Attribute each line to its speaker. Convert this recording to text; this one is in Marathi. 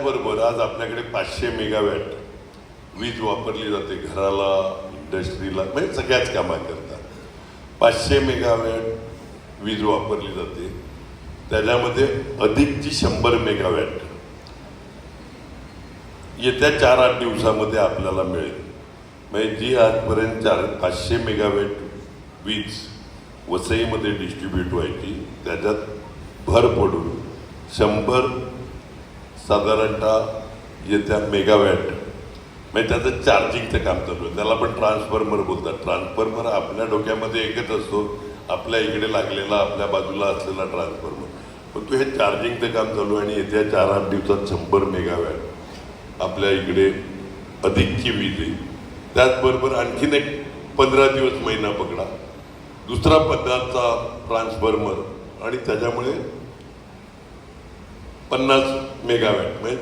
Speaker 1: त्याचबरोबर आज आपल्याकडे पाचशे मेगावॅट वीज वापरली जाते घराला इंडस्ट्रीला म्हणजे सगळ्याच कामाकरता. पाचशे मेगावॅट वीज वापरली जाते. त्याच्यामध्ये अधिकची शंभर मेगावॅट येत्या चार आठ दिवसामध्ये आपल्याला मिळेल. म्हणजे जी आजपर्यंत चार पाचशे मेगावॅट वीज वसईमध्ये डिस्ट्रीब्यूट व्हायची त्याच्यात भर पडून शंभर साधारणतः येत्या मेगावॅट म्हणजे त्याचं चार्जिंगचं काम चालू आहे. त्याला पण ट्रान्सफॉर्मर बोलतात. ट्रान्सफॉर्मर आपल्या डोक्यामध्ये एकच असतो. आपल्या इकडे लागलेला आपल्या बाजूला असलेला ट्रान्सफॉर्मर पण तो हे चार्जिंगचं काम चालू आहे आणि येत्या चार आठ दिवसात शंभर मेगावॅट आपल्या इकडे अधिकची वीज येईल त्याचबरोबर आणखीन एक पंधरा दिवस महिना पकडा. दुसरा पदाचा ट्रान्सफॉर्मर आणि त्याच्यामुळे पन्नास मेगावॅट म्हणजे